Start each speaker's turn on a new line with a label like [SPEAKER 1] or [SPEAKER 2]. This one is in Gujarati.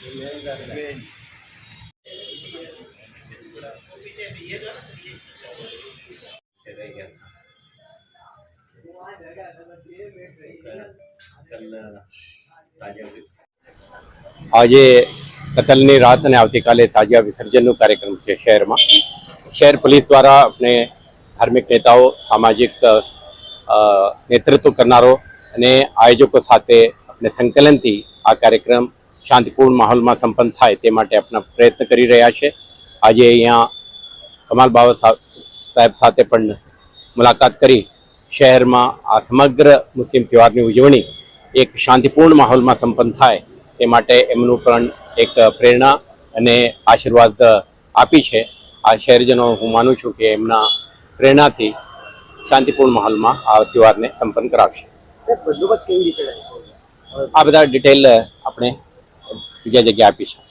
[SPEAKER 1] આજે કતલની રાત અને આવતીકાલે તાજિયા વિસર્જનનો કાર્યક્રમ છે શહેરમાં. શહેર પોલીસ દ્વારા આપણે ધાર્મિક નેતાઓ, સામાજિક નેતૃત્વ કરનારો અને આયોજકો સાથે આપણે સંકલનથી આ કાર્યક્રમ શાંતિપૂર્ણ માહોલમાં સંપન્ન થાય તે માટે આપણા પ્રયત્ન કરી રહ્યા છે. આજે અહીંયા કમાલ બાબા સાહેબ સાથે પણ મુલાકાત કરી શહેરમાં આ સમગ્ર મુસ્લિમ તહેવારની ઉજવણી એક શાંતિપૂર્ણ માહોલમાં સંપન્ન થાય તે માટે એમનું પણ એક પ્રેરણા અને આશીર્વાદ આપી છે. આ શહેરજનો હું માનું છું કે એમના પ્રેરણાથી શાંતિપૂર્ણ માહોલમાં આ તહેવારને સંપન્ન કરાવશે. આ બધા ડિટેલ આપણે બીજા જગ્યાએ આપી